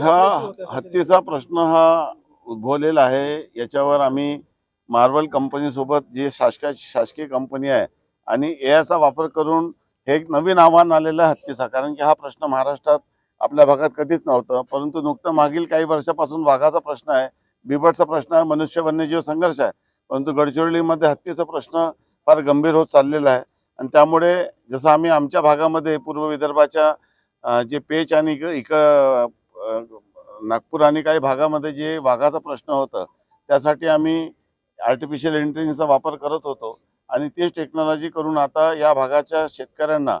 हा हत्तीचा प्रश्न हा उद्भवलेला आहे. याच्यावर आम्ही मार्वल कंपनीसोबत जी शासकीय शासकीय कंपनी आहे आणि एआयचा वापर करून हे एक नवीन आव्हान आलेलं आहे हत्तीचा. कारण की हा प्रश्न महाराष्ट्रात आपल्या भागात कधीच नव्हतं. परंतु नुकतं मागील काही वर्षापासून वाघाचा प्रश्न आहे बिबटचा प्रश्न आहे मनुष्य वन्यजीव संघर्ष आहे. परंतु गडचिरोलीमध्ये हत्तीचा प्रश्न फार गंभीर होत चाललेला आहे. आणि त्यामुळे जसं आम्ही आमच्या भागामध्ये पूर्व विदर्भाच्या जे पेच आणि इक नागपूर आणि काही भागामध्ये जे वाघाचा प्रश्न होता त्यासाठी आम्ही आर्टिफिशियल इंटेलिजन्सचा वापर करत होतो. आणि तेच टेक्नॉलॉजी करून आता या भागाच्या शेतकऱ्यांना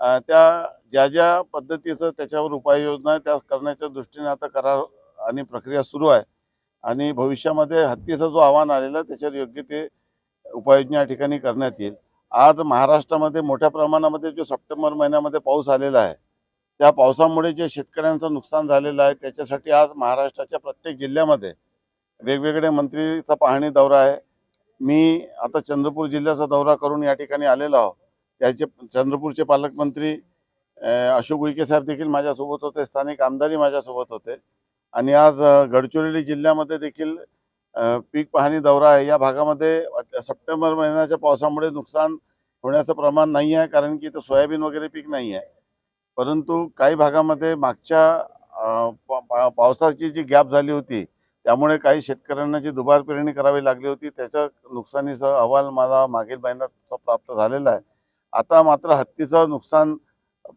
त्या ज्या ज्या पद्धतीचं त्याच्यावर उपाययोजना आहे त्या करण्याच्या दृष्टीने आता करार आणि प्रक्रिया सुरू आहे. आणि भविष्यामध्ये हत्तीचं जो आव्हान आलेला त्याच्यावर योग्य ते उपाययोजना या ठिकाणी करण्यात येईल. आज महाराष्ट्रामध्ये मोठ्या प्रमाणामध्ये जो सप्टेंबर महिन्यामध्ये पाऊस आलेला आहे त्या पावसामुळे जे शेतकऱ्यांचं नुकसान झालेलं आहे त्याच्यासाठी आज महाराष्ट्राच्या प्रत्येक जिल्ह्यामध्ये वेगवेगळे मंत्रीचा पाहणी दौरा आहे. मी आता चंद्रपूर जिल्ह्याचा दौरा करून या ठिकाणी आलेलो आहो त्याचे चंद्रपूरचे पालकमंत्री अशोक उईके साहेब देखील माझ्यासोबत होते स्थानिक आमदारही माझ्यासोबत होते. आणि आज गडचिरोली जिल्ह्यामध्ये देखील पीक पाहणी दौरा आहे. या भागामध्ये सप्टेंबर महिन्याच्या पावसामुळे नुकसान होण्याचं प्रमाण नाही आहे कारण की इथं सोयाबीन वगैरे पीक नाही आहे परंतु काही भागामध्ये मागच्या पा- पा- पावसाची जी गॅप झाली होती त्यामुळे काही शेतकऱ्यांना जी दुबार पेरणी करावी लागली होती त्याच्या नुकसानीचा अहवाल मला मागील महिन्यात प्राप्त झालेला आहे. आता मात्र हत्तीचं नुकसान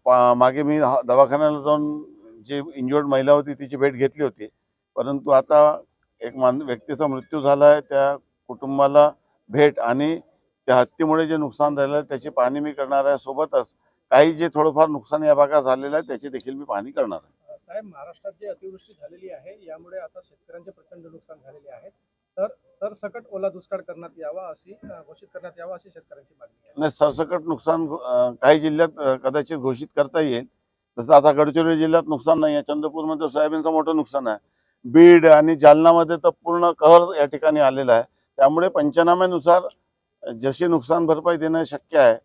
पा- मागे मी दवाखान्याला जाऊन जी इंजुर्ड महिला होती तिची भेट घेतली होती. परंतु आता एक मान व्यक्तीचा मृत्यू झाला आहे त्या कुटुंबाला भेट आणि त्या हत्तीमुळे जे नुकसान झालेलं आहे त्याची पाहणी मी करणार आहे. सोबतच काही जे थोडंफार नुकसान या भागात झालेलं आहे त्याची देखील मी पाहणी करणार आहे. साहेब महाराष्ट्रात जी अतिवृष्टी झालेली आहे यामुळे आता शेतकऱ्यांचे प्रचंड नुकसान झालेले आहे. तर सरसकट ओला दुष्काळ करण्यात यावा अशी घोषित करण्यात यावा अशी शेतकऱ्यांची मागणी आहे. नाही सरसकट नुकसान अं, काही जिल्ह्यात अं, कदाचित घोषित करता येईल. जसं आता गडचिरोली जिल्ह्यात नुकसान नाही आहे चंद्रपूरमध्ये सोयाबीनचं मोठं नुकसान आहे. बीड आणि जालनामध्ये तर पूर्ण कहर या ठिकाणी आलेला आहे. त्यामुळे पंचनाम्यानुसार जशी नुकसान भरपाई देणं शक्य आहे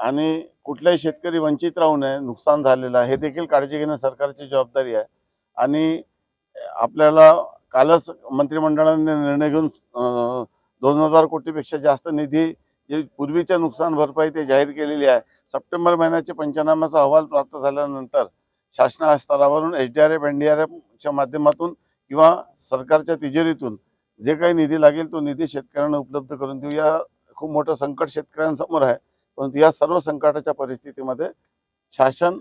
आणि कुठलाही शेतकरी वंचित राहू नये नुकसान झालेलं आहे. हे देखील काळजी घेणं सरकारची जबाबदारी आहे. आणि आपल्याला कालच मंत्रिमंडळाने निर्णय घेऊन दोन हजार कोटीपेक्षा जास्त निधी जे पूर्वीच्या नुकसान भरपाई ते जाहीर केलेली आहे. सप्टेंबर महिन्याचे पंचनाम्याचा अहवाल प्राप्त झाल्यानंतर शासना स्तरावरून H D R F N D R एफच्या माध्यमातून किंवा सरकारच्या तिजोरीतून जे काही निधी लागेल तो निधी शेतकऱ्यांना उपलब्ध करून देऊ. या खूप मोठं संकट शेतकऱ्यांसमोर आहे. परंतु या सर्व संकटाच्या परिस्थितीमध्ये शासन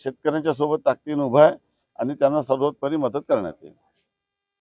शेतकऱ्यांच्या सोबत ताकदीनं उभं आहे आणि त्यांना सर्वोत्परी मदत करण्यात येईल.